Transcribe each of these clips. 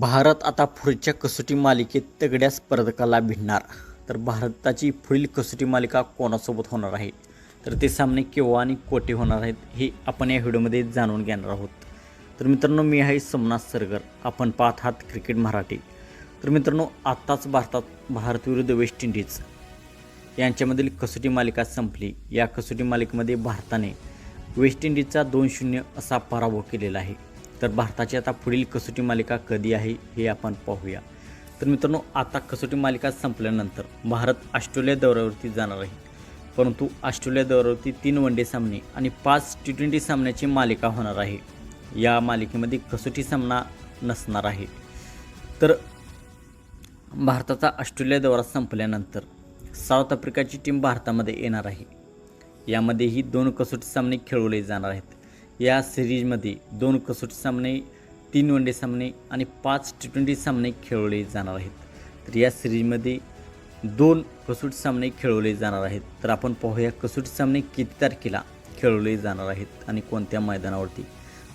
भारत आता पुढच्या कसोटी मालिकेत तगड्या स्पर्धकाला भिडणार. तर भारताची पुढील कसोटी मालिका कोणासोबत होणार आहे? तर ते सामने केव्हा आणि कोठे होणार आहेत हे आपण या व्हिडिओमध्ये जाणून घेणार आहोत. तर मित्रांनो मी आहे सोमनाथ सरगर. आपण पाहत आहात क्रिकेट मराठी. तर मित्रांनो आत्ताच भारतात भारत विरुद्ध वेस्ट इंडिज यांच्यामधील कसोटी मालिका संपली. या कसोटी मालिकेमध्ये भारताने वेस्ट इंडिजचा दोन शून्य असा पराभव केलेला आहे. तर भारताची आता पुढील कसोटी मालिका कधी आहे हे आपण पाहूया. तर मित्रांनो आता कसोटी मालिका संपल्यानंतर भारत ऑस्ट्रेलिया दौऱ्यावरती जाणार आहे. परंतु ऑस्ट्रेलिया दौऱ्यावरती तीन वन डे सामने आणि पाच टी ट्वेंटी सामन्याची मालिका होणार आहे. या मालिकेमध्ये कसोटी सामना नसणार आहे. तर भारताचा ऑस्ट्रेलिया दौरा संपल्यानंतर साऊथ आफ्रिकाची टीम भारतामध्ये येणार आहे. यामध्येही दोन कसोटी सामने खेळवले जाणार आहेत. या सिरीजमध्ये दोन कसोटी सामने तीन वन डे सामने आणि पाच टी ट्वेंटी सामने खेळवले जाणार आहेत. तर या सिरीजमध्ये दोन कसोटी सामने खेळवले जाणार आहेत. तर आपण पाहूया कसोटी सामने किती तारखेला खेळवले जाणार आहेत आणि कोणत्या मैदानावरती.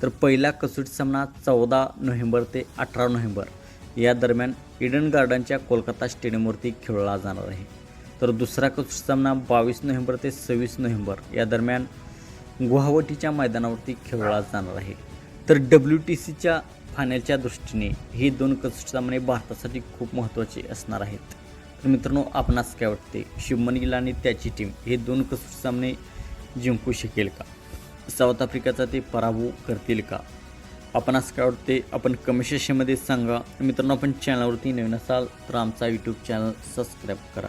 तर पहिला कसोटी सामना चौदा नोव्हेंबर ते अठरा नोव्हेंबर या दरम्यान इडन गार्डनच्या कोलकाता स्टेडियमवरती खेळला जाणार आहे. तर दुसरा कसोटी सामना बावीस नोव्हेंबर ते सव्वीस नोव्हेंबर या दरम्यान गुवाहाटीच्या मैदानावरती खेळला जाणार आहे. तर डब्ल्यू टी सीच्या फायनलच्या दृष्टीने हे दोन कसोटी सामने भारतासाठी खूप महत्त्वाचे असणार आहेत. तर मित्रांनो आपणास काय वाटते? शुभमन गिल आणि त्याची टीम हे दोन कसोटी सामने जिंकू शकेल का? साऊथ आफ्रिकाचा ते पराभव करतील का? आपणास काय वाटते? आपण कमेंट सेक्शनमध्ये सांगा. मित्रांनो आपण चॅनलवरती नवीन असाल तर आमचा यूट्यूब चॅनल सबस्क्राईब करा.